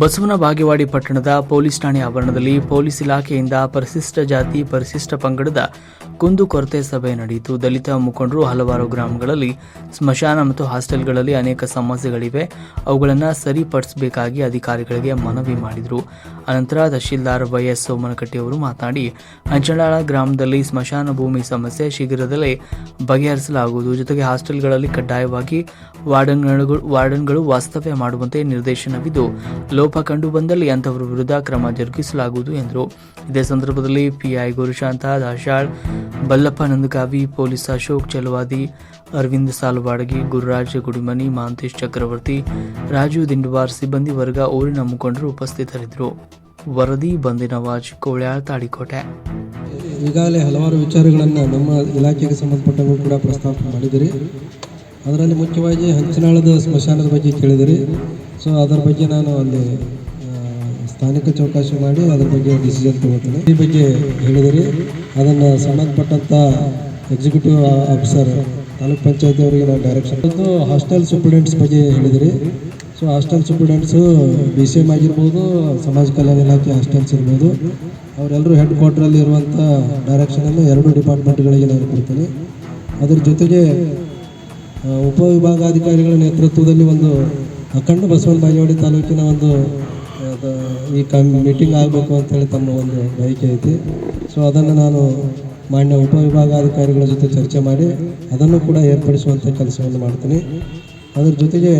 ಬಸವನ ಬಾಗೇವಾಡಿ ಪಟ್ಟಣದ ಪೊಲೀಸ್ ಠಾಣೆ ಆವರಣದಲ್ಲಿ ಪೊಲೀಸ್ ಇಲಾಖೆಯಿಂದ ಪರಿಶಿಷ್ಟ ಜಾತಿ ಪರಿಶಿಷ್ಟ ಪಂಗಡದ ಕುಂದುಕೊರತೆ ಸಭೆ ನಡೆಯಿತು. ದಲಿತ ಮುಖಂಡರು ಹಲವಾರು ಗ್ರಾಮಗಳಲ್ಲಿ, ಸ್ಮಶಾನ ಮತ್ತು ಹಾಸ್ಟೆಲ್ಗಳಲ್ಲಿ ಅನೇಕ ಸಮಸ್ಯೆಗಳಿವೆ. ಅವುಗಳನ್ನು ಸರಿಪಡಿಸಬೇಕಾಗಿ ಅಧಿಕಾರಿಗಳಿಗೆ ಮನವಿ ಮಾಡಿದರು. ಅನಂತರ ತಹಶೀಲ್ದಾರ್ ವೈಎಸ್ ಸೋಮನಕಟ್ಟಿ ಅವರು ಮಾತನಾಡಿ ಅಂಚನಾಳ ಗ್ರಾಮದಲ್ಲಿ ಸ್ಮಶಾನ ಭೂಮಿ ಸಮಸ್ಯೆ ಶೀಘ್ರದಲ್ಲೇ ಬಗೆಹರಿಸಲಾಗುವುದು. ಜೊತೆಗೆ ಹಾಸ್ಟೆಲ್ಗಳಲ್ಲಿ ಕಡ್ಡಾಯವಾಗಿ ವಾರ್ಡನ್ಗಳು ವಾರ್ಡನ್ಗಳು ವಾಸ್ತವ್ಯ ಮಾಡುವಂತೆ ನಿರ್ದೇಶನವಿದ್ದು, ಲೋಪ ಕಂಡು ಬಂದಲ್ಲಿ ಅಂತವರ ವಿರುದ್ಧ ಕ್ರಮ ಜರುಗಿಸಲಾಗುವುದು ಎಂದರು. ಇದೇ ಸಂದರ್ಭದಲ್ಲಿ ಪಿಐ ಗುರುಶಾಂತ ದಾಶಾಳ್ ಬಲ್ಲಪ್ಪ ನಂದಗಾವಿ ಪೊಲೀಸ್ ಅಶೋಕ್ ಚಲವಾದಿ ಅರವಿಂದ್ ಸಾಲ್ವಾಡಗಿ ಗುರುರಾಜ್ ಗುಡಿಮನಿ ಮಾಂತೇಶ್ ಚಕ್ರವರ್ತಿ ರಾಜೀವ್ ದಿಂಡವಾರ್ ಸಿಬ್ಬಂದಿ ವರ್ಗ ಊರಿನ ಮುಖಂಡರು ಉಪಸ್ಥಿತರಿದ್ದರು. ವರದಿ ಬಂದಿನವಾಜ್ ಕೋಳ್ಯಾಳ್ ತಾಳಿಕೋಟೆ. ಈಗಾಗಲೇ ಹಲವಾರು ವಿಚಾರಗಳನ್ನು ನಮ್ಮ ಇಲಾಖೆಗೆ ಸಂಬಂಧಪಟ್ಟವರು ಕೂಡ ಪ್ರಸ್ತಾಪ ಮಾಡಿದಿರಿ. ಅದರಲ್ಲಿ ಮುಖ್ಯವಾಗಿ ಹಂಚನಾಳದ ಸ್ಮಶಾನದ ಬಗ್ಗೆ ಕೇಳಿದಿರಿ. ಸೊ ಅದರ ಬಗ್ಗೆ ನಾನು ಆ, ಸ್ಥಾನಿಕ ಚೌಕಾಸಿ ಮಾಡಿ ಅದರ ಬಗ್ಗೆ ಡಿಸಿಷನ್ ತಗೋತೀನಿ. ಈ ಬಗ್ಗೆ ಹೇಳಿದಿರಿ ಅದನ್ನು ಸಂಬಂಧಪಟ್ಟಂಥ ಎಕ್ಸಿಕ್ಯೂಟಿವ್ ಆಫೀಸರ್ ತಾಲೂಕ್ ಪಂಚಾಯತಿ ಅವರಿಗೆ ನಾವು ಡೈರೆಕ್ಷನ್ ಮತ್ತು ಹಾಸ್ಟೆಲ್ ಸೂಪ್ರಿಡೆಂಟ್ಸ್ ಬಗ್ಗೆ ಹೇಳಿದಿರಿ so hostel superintendents B C M ಆಗಿರ್ಬೋದು, ಸಮಾಜ ಕಲ್ಯಾಣ ಇಲಾಖೆ ಹಾಸ್ಟೆಲ್ಸ್ ಇರ್ಬೋದು, ಅವರೆಲ್ಲರೂ ಹೆಡ್ ಕ್ವಾರ್ಟ್ರಲ್ಲಿ ಇರುವಂಥ ಡೈರೆಕ್ಷನನ್ನು ಎರಡು ಡಿಪಾರ್ಟ್ಮೆಂಟ್ಗಳಿಗೆ ನಾನು ಕೊಡ್ತೀನಿ. ಅದ್ರ ಜೊತೆಗೆ ಉಪವಿಭಾಗಾಧಿಕಾರಿಗಳ ನೇತೃತ್ವದಲ್ಲಿ ಒಂದು ಅಖಂಡ ಬಸವನ ಬಾಗೇವಾಡಿ ತಾಲೂಕಿನ ಒಂದು ಈ ಕಮ್ ಮೀಟಿಂಗ್ ಆಗಬೇಕು ಅಂತೇಳಿ ತಮ್ಮ ಒಂದು ಬಯಕೆ ಐತಿ. ಸೊ ಅದನ್ನು ನಾನು ಮಾನ್ಯ ಉಪವಿಭಾಗಾಧಿಕಾರಿಗಳ ಜೊತೆ ಚರ್ಚೆ ಮಾಡಿ ಅದನ್ನು ಕೂಡ ಏರ್ಪಡಿಸುವಂಥ ಕೆಲಸವನ್ನು ಮಾಡ್ತೀನಿ. ಅದರ ಜೊತೆಗೆ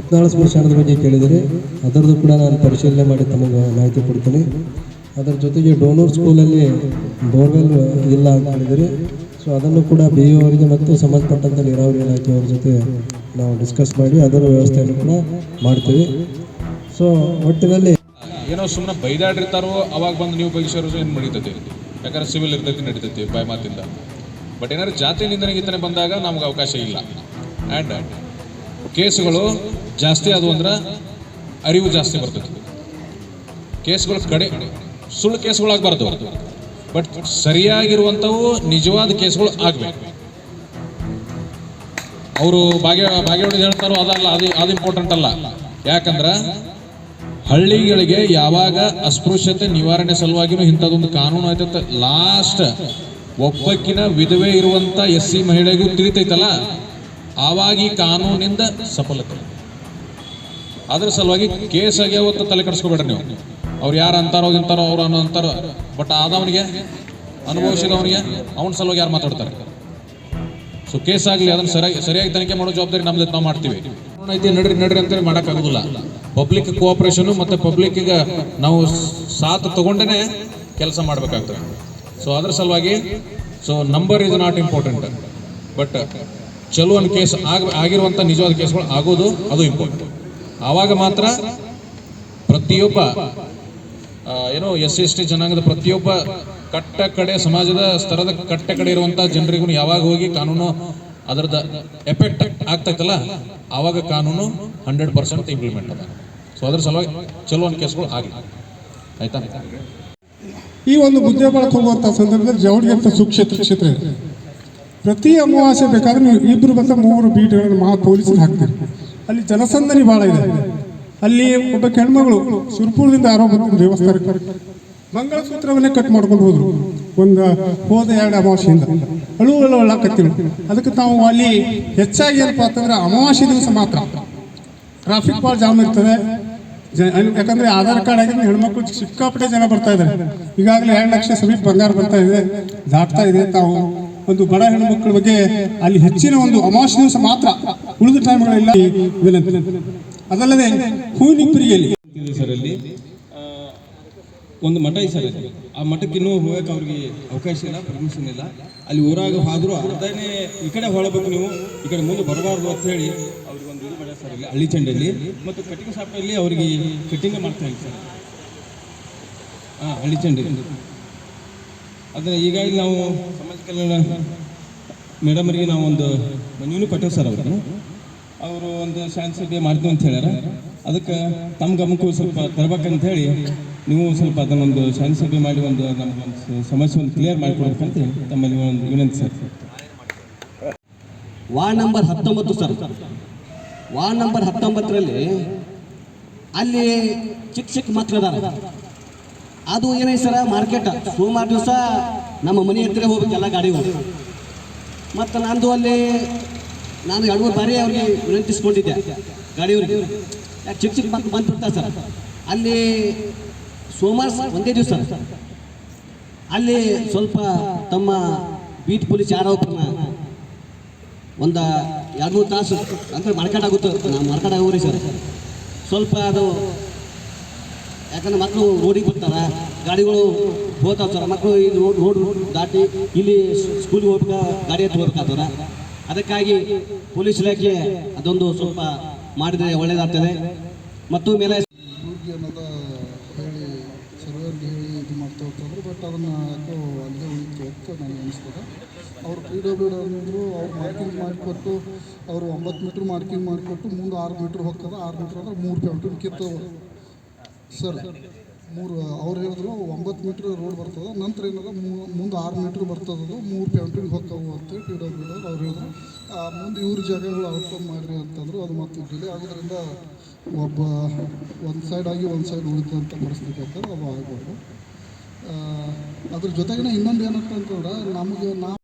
ಉತ್ನಾಳ ಸ್ಮಶಾನದ ಬಗ್ಗೆ ಕೇಳಿದರೆ. ಅದರದ್ದು ಕೂಡ ನಾನು ಪರಿಶೀಲನೆ ಮಾಡಿ ತಮಗೆ ಮಾಹಿತಿ ಕೊಡ್ತೀನಿ. ಅದರ ಜೊತೆಗೆ ಡೋನೋರ್ ಸ್ಕೂಲಲ್ಲಿ ಬೋರ್ವೆಲ್ ಇಲ್ಲ ಅಂತ ಹೇಳಿದರೆ. ಸೊ ಅದನ್ನು ಕೂಡ ಬಿ ಇ ಅವರಿಗೆ ಮತ್ತು ಸಂಬಂಧಪಟ್ಟಂಥ ನೀರಾವರಿ ಇಲಾಖೆಯವ್ರ ಜೊತೆ ನಾವು ಡಿಸ್ಕಸ್ ಮಾಡಿ ಅದರ ವ್ಯವಸ್ಥೆಯನ್ನು ಕೂಡ ಮಾಡ್ತೀವಿ. ಸೊ ಒಟ್ಟಿನಲ್ಲಿ ಏನೋ ಸುಮ್ಮನೆ ಬೈದಾಡಿರ್ತಾರೋ, ಅವಾಗ ಬಂದು ನೀವು ಬೈಸೋರು ಏನು ನಡೀತೈತಿ? ಯಾಕಂದ್ರೆ ಸಿವಿಲ್ ಇರ್ತೈತಿ ನಡೀತೈತಿ ಬಾಯ್ ಮಾತಿಂದ. ಬಟ್ ಏನಾದ್ರು ಜಾತಿ ನಿಂದನೆ ಗೀತನೆ ಬಂದಾಗ ನಮ್ಗೆ ಅವಕಾಶ ಇಲ್ಲ. ಆ್ಯಂಡ್ ಕೇಸುಗಳು ಜಾಸ್ತಿ ಆದವು ಅಂದ್ರೆ ಅರಿವು ಜಾಸ್ತಿ ಬರ್ತೈತಿ. ಕೇಸ್ಗಳು ಕಡೆ ಸುಳ್ಳು ಕೇಸ್ಗಳು ಆಗಬಾರ್ದು. ಬಟ್ ಸರಿಯಾಗಿರುವಂಥವು ನಿಜವಾದ ಕೇಸ್ಗಳು ಆಗಬೇಕು. ಅವರು ಭಾಗ್ಯ ಭಾಗ್ಯವಾಡಿ ಹೇಳ್ತಾರೋ ಅದಲ್ಲ, ಅದು ಅದು ಇಂಪಾರ್ಟೆಂಟ್ ಅಲ್ಲ. ಯಾಕಂದ್ರೆ ಹಳ್ಳಿಗಳಿಗೆ ಯಾವಾಗ ಅಸ್ಪೃಶ್ಯತೆ ನಿವಾರಣೆ ಸಲುವಾಗಿನೂ ಇಂಥದ್ದೊಂದು ಕಾನೂನು ಆಯ್ತಂತ ಲಾಸ್ಟ್ ಒಬ್ಬಕ್ಕಿನ ವಿಧವೆ ಇರುವಂತ ಎಸ್ ಸಿ ಮಹಿಳೆಗೂ ತಿಳಿತೈತಲ್ಲ? ಆವಾಗ ಈ ಕಾನೂನಿಂದ ಸಫಲತೆ. ಅದ್ರ ಸಲುವಾಗಿ ಕೇಸ್ ಅವತ್ತು ತಲೆ ಕೆಡಿಸ್ಕೋಬೇಡ್ರಿ ನೀವು. ಅವ್ರು ಯಾರು ಅಂತಾರೋ ಇಂತಾರೋ ಅವ್ರು ಅನ್ನೋ ಅಂತಾರೋ. ಬಟ್ ಆದವನಿಗೆ, ಅನುಭವಿಸಿದವನಿಗೆ ಅವನ ಸಲುವಾಗಿ ಯಾರು ಮಾತಾಡ್ತಾರೆ? ಸೊ ಕೇಸ್ ಆಗಲಿ, ಅದನ್ನ ಸರಿಯಾಗಿ ಸರಿಯಾಗಿ ತನಿಖೆ ಮಾಡೋ ಜವಾಬ್ದಾರಿ ನಮ್ದು ನಾವು ಮಾಡ್ತೀವಿ. ಐತಿ ನಡ್ರಿ ನಡ್ರಿ ಅಂತೇಳಿ ಮಾಡೋಕ್ಕಾಗೋದಿಲ್ಲ ಪಬ್ಲಿಕ್ ಕೋಆಪರೇಷನ್ ಮತ್ತೆ ಪಬ್ಲಿಕ್ಗೆ ನಾವು ಸಾಥ್ ತಗೊಂಡೇ ಕೆಲಸ ಮಾಡಬೇಕಾಗ್ತದೆ. ಸೊ ಅದ್ರ ಸಲುವಾಗಿ so number is not important but ಚಲೋ ಒಂದು ಕೇಸ್ ಆಗ ಆಗಿರುವಂಥ ನಿಜವಾದ ಕೇಸ್ಗಳು ಆಗೋದು, ಅದು ಇಂಪಾರ್ಟೆಂಟ್ ಆವಾಗ ಮಾತ್ರ ಪ್ರತಿಯೊಬ್ಬ ಏನೋ ಎಸ್ ಎಸ್ ಟಿ ಜನಾಂಗದ ಪ್ರತಿಯೊಬ್ಬ ಕಟ್ಟ ಕಡೆ, ಸಮಾಜದ ಸ್ತರದ ಕಟ್ಟ ಕಡೆ ಇರುವಂತ ಜನರಿಗೂ ಯಾವಾಗ ಹೋಗಿ ಕಾನೂನು ಅದರದ ಎಫೆಕ್ಟ್ ಆಗ್ತೈತಲ್ಲ, ಆವಾಗ ಕಾನೂನು ಹಂಡ್ರೆಡ್ ಪರ್ಸೆಂಟ್ ಇಂಪ್ಲಿಮೆಂಟ್ ಅದ. ಸೊ ಅದ್ರ ಸಲುವಾಗಿ ಚಲೋ ಕೇಸ್ಗಳು ಆಗಿ. ಆಯ್ತಾ? ಈ ಒಂದು ಮುದ್ದೆ ಬಳಕೆ ಸಂದರ್ಭದಲ್ಲಿ ಜವಳಿ ಅಂತ ಸುಕ್ಷೇತ್ರ ಕ್ಷೇತ್ರ ಇದೆ. ಪ್ರತಿ ಅಮಾವಾಸ್ಯೆ ಬೇಕಾದ್ರೆ ನೀವು ಇಬ್ಬರು ಬಂದ ಮೂರು ಬೀಟ್ಗಳನ್ನು ಮಹಾ ಪೊಲೀಸರು ಹಾಕ್ತೀರಿ. ಅಲ್ಲಿ ಜನಸಂದಣಿ ಭಾಳ ಇದೆ. ಅಲ್ಲಿ ಒಬ್ಬ ಹೆಣ್ಮಗಳು ಸುರ್ಪುರದಿಂದ ಆರೋಪ ದೇವಸ್ಥಾನಕ್ಕೆ ಮಂಗಳಸೂತ್ರವನ್ನೇ ಕಟ್ ಮಾಡ್ಕೊಂಡು ಹೋದ್ರು. ಒಂದು ಹೋದ ಎರಡು ಅಮಾವಾಸ್ಯೆಯಿಂದ. ಅಳು ಅಳು ಅಳ್ಳಾಕತ್ತಿಳು ಅದಕ್ಕೆ ನಾವು ಅಲ್ಲಿ ಹೆಚ್ಚಾಗಿ ಏನಪ್ಪಾ ಅಂತಂದ್ರೆ ಅಮಾವಾಸ್ಯೆ ದಿವಸ ಮಾತ್ರ. ಟ್ರಾಫಿಕ್ ಭಾಳ ಜಾಮ್ ಇರ್ತದೆ. ಯಾಕಂದ್ರೆ ಆಧಾರ್ ಕಾರ್ಡ್ ಆಗಿದ್ರೆ ಹೆಣ್ಮಕ್ಳು ಸಿಕ್ಕಾಪಟ್ಟೆ ಜನ ಬರ್ತಾ ಇದ್ದಾರೆ. ಈಗಾಗಲೇ ಎರಡು ಲಕ್ಷ ಸಮೀಪ ಬಂಗಾರ ಬರ್ತಾ ಇದೆ, ದಾಟ್ತಾ ಇದೆ ತಾವು ಒಂದು ಬಡ ಹೆಣ್ಮಕ್ಳ ಬಗ್ಗೆ ಅಲ್ಲಿ ಹೆಚ್ಚಿನ ಒಂದು ಅಮಾವಾಸ್ಯ ದಿವಸ ಮಾತ್ರ ಉಳಿದ ಟೈಮ್ಗಳೆಲ್ಲ ಅದಲ್ಲದೆ ಹೂವಿನಿಪ್ಪರಿಯಲ್ಲಿ ಇದೆ ಸರ್ ಅಲ್ಲಿ ಒಂದು ಮಠ ಸರ್ ಆ ಮಠಕ್ಕೆ ಇನ್ನೂ ಹೋಗಕ್ಕೆ ಅವ್ರಿಗೆ ಅವಕಾಶ ಇಲ್ಲ ಪರ್ಮಿಷನ್ ಇಲ್ಲ. ಅಲ್ಲಿ ಊರಾಗ ಹಾದ್ರೂ ಅರ್ಧನೇ ಈ ಕಡೆ ಹೊಳಬೇಕು ನೀವು, ಈ ಕಡೆ ಮುಂದೆ ಬರಬಾರ್ದು ಅಂತ ಹೇಳಿ ಅವ್ರಿಗೆ ಸರ್ ಹಳ್ಳಿ ಚಂಡಲ್ಲಿ ಮತ್ತು ಕಟಿಂಗ್ ಶಾಪಲ್ಲಿ ಅವರಿಗೆ ಕಟಿಂಗ್ ಮಾಡ್ತಾ ಇಲ್ಲ ಸರ್. ಹಾಂ ಹಳ್ಳಿ ಚಂಡಿ ಅದನ್ನ ಈಗಾಗಲೇ ನಾವು ಸಮಾಜ ಕಲ್ಯಾಣ ಮೇಡಮರಿಗೆ ನಾವು ಒಂದು ಮನೆಯೂ ಕಟ್ಟೇವಿ ಸರ್ ಅವ್ರಿಗೆ. ಅವರು ಒಂದು ಶಾಂತಿ ಸಭೆ ಮಾಡ್ತೀವಿ ಅಂತ ಹೇಳ್ಯಾರ. ಅದಕ್ಕೆ ತಮ್ಮ ಗಮನಕ್ಕೂ ಸ್ವಲ್ಪ ತರ್ಬೇಕಂತ ಹೇಳಿ ನೀವು ಸ್ವಲ್ಪ ಅದನ್ನೊಂದು ಶಾಂತಿ ಸಭೆ ಮಾಡಿ ಒಂದು ನಮ್ಗೊಂದು ಸಮಸ್ಯೆ ಒಂದು ಕ್ಲಿಯರ್ ಮಾಡಿಕೊಡ್ಬೇಕಂತ ತಮ್ಮಲ್ಲಿ ಒಂದು ವಿನಂತಿ ಸರ್. ವಾರ್ಡ್ ನಂಬರ್ ಹತ್ತೊಂಬತ್ತು ಸರ್. ವಾರ್ಡ್ ನಂಬರ್ ಹತ್ತೊಂಬತ್ತರಲ್ಲಿ ಅಲ್ಲಿ ಚಿಕ್ಕ ಚಿಕ್ಕ ಅದಾರ ಅದು ಏನೈತೆ ಸರ? ಮಾರ್ಕೆಟ್. ಸೋಮವಾರ ದಿವಸ ನಮ್ಮ ಮನೆ ಹತ್ತಿರ ಹೋಗ್ಬೇಕೆಲ್ಲ ಗಾಡಿಗಳು. ಮತ್ತು ನಂದು ಅಲ್ಲಿ ನಾನು ಎರಡು ಮೂರು ಬಾರಿ ಅವ್ರಿಗೆ ವಿನಂತಿಸ್ಕೊಂಡಿದ್ದೆ ಗಾಡಿಯವ್ರಿಗೆ. ಯಾಕೆ ಚಿಕ್ಕ ಚಿಕ್ಕ ಮಕ್ಕಳು ಬಂದ್ಬಿಡ್ತಾರೆ ಸರ್? ಅಲ್ಲಿ ಸೋಮವಾರ ಒಂದೇ ದಿವಸ ಅಲ್ಲಿ ಸ್ವಲ್ಪ ತಮ್ಮ ಬೀಟ್ ಪೊಲೀಸ್ ಒಬ್ಬರನ್ನ ಒಂದು ಎರಡು ಮೂರು ತಾಸು. ಅಂದ್ರೆ ನಾನು ನಾವು ಮಡ್ಕಾಡಾಗೋರಿ ಸರ್. ಸ್ವಲ್ಪ ಅದು ಯಾಕಂದ್ರೆ ಮಕ್ಕಳು ರೋಡಿಗೆ ಬರ್ತಾರೆ, ಗಾಡಿಗಳು ಹೋಗ್ತಾವ ಸರ್. ಮಕ್ಕಳು ಈ ರೋಡ್ ರೋಡ್ ದಾಟಿ ಇಲ್ಲಿ ಸ್ಕೂಲಿಗೆ ಹೋಗ್ಬೇಕಾ, ಗಾಡಿ ಹತ್ತಿ ಹೋಗ್ಬೇಕಾಗ್ತದ ಅದಕ್ಕಾಗಿ ಪೊಲೀಸ್ ಇಲಾಖೆ ಅದೊಂದು ಸ್ವಲ್ಪ ಮಾಡಿದರೆ ಒಳ್ಳೆಯದಾಗ್ತದೆ ಮತ್ತು ಮೇಲೆ ಹೇಳಿ ಸರ್ವರ್ಗೆ ಹೇಳಿ ಇದು ಮಾಡ್ತಾ ಹೋಗ್ತಾಯಿದ್ರು ಬಟ್ ಅದನ್ನು ಯಾಕೋ ಅಲ್ಲೇ ಉಳಿತು ಅಂತ ನನಗೆ ಅನಿಸ್ತದೆ. ಅವರು ಪಿ ಡಬ್ಲ್ಯೂ ಡಿ ಅಂದರು, ಅವ್ರು ಮಾರ್ಕಿಂಗ್ ಮಾಡಿಕೊಟ್ಟು, ಅವರು ಒಂಬತ್ತು ಮೀಟ್ರ್ ಮಾರ್ಕಿಂಗ್ ಮಾಡಿಕೊಟ್ಟು, ಮುಂದೆ ಆರು ಮೀಟ್ರ್ ಹೋಗ್ತದೆ. ಆರು ಮೀಟ್ರ್ ಅಂದ್ರೆ ಮೂರು ಕಿಲೋಮೀಟ್ರ್ ಕಿತ್ತು ಸರ್ ಮೂರು, ಅವ್ರು ಹೇಳಿದ್ರು ಒಂಬತ್ತು ಮೀಟ್ರ್ ರೋಡ್ ಬರ್ತದೆ, ನಂತರ ಏನದ ಮುಂದೆ ಆರು ಮೀಟ್ರ್ ಬರ್ತದದು ಮೂರು ಪೇಮೆಂಟಿಗೆ ಹೋಗ್ತಾವು ಪಿ ಡಬ್ಲ್ಯೂ ಡಿ ಅವ್ರು ಹೇಳಿದ್ರು. ಮುಂದೆ ಇವ್ರ ಜಾಗಗಳು ಔಟ್ಕಮ್ ಮಾಡಿರಿ ಅಂತಂದ್ರು, ಅದು ಮತ್ತು ಡಿಲೇ ಆಗೋದ್ರಿಂದ ಒಬ್ಬ ಒಂದು ಸೈಡ್ ಆಗಿ ಒಂದು ಸೈಡ್ ಉಳಿದಂಥ ಪರಿಸ್ಥಿತಿ ಆಗ್ತದೆ ಅದು ಆಗ್ಬೋದು. ಅದ್ರ ಜೊತೆಗಿನ ಇನ್ನೊಂದು ಏನಂತಂದ್ರೆ ನಮಗೆ ನಾವು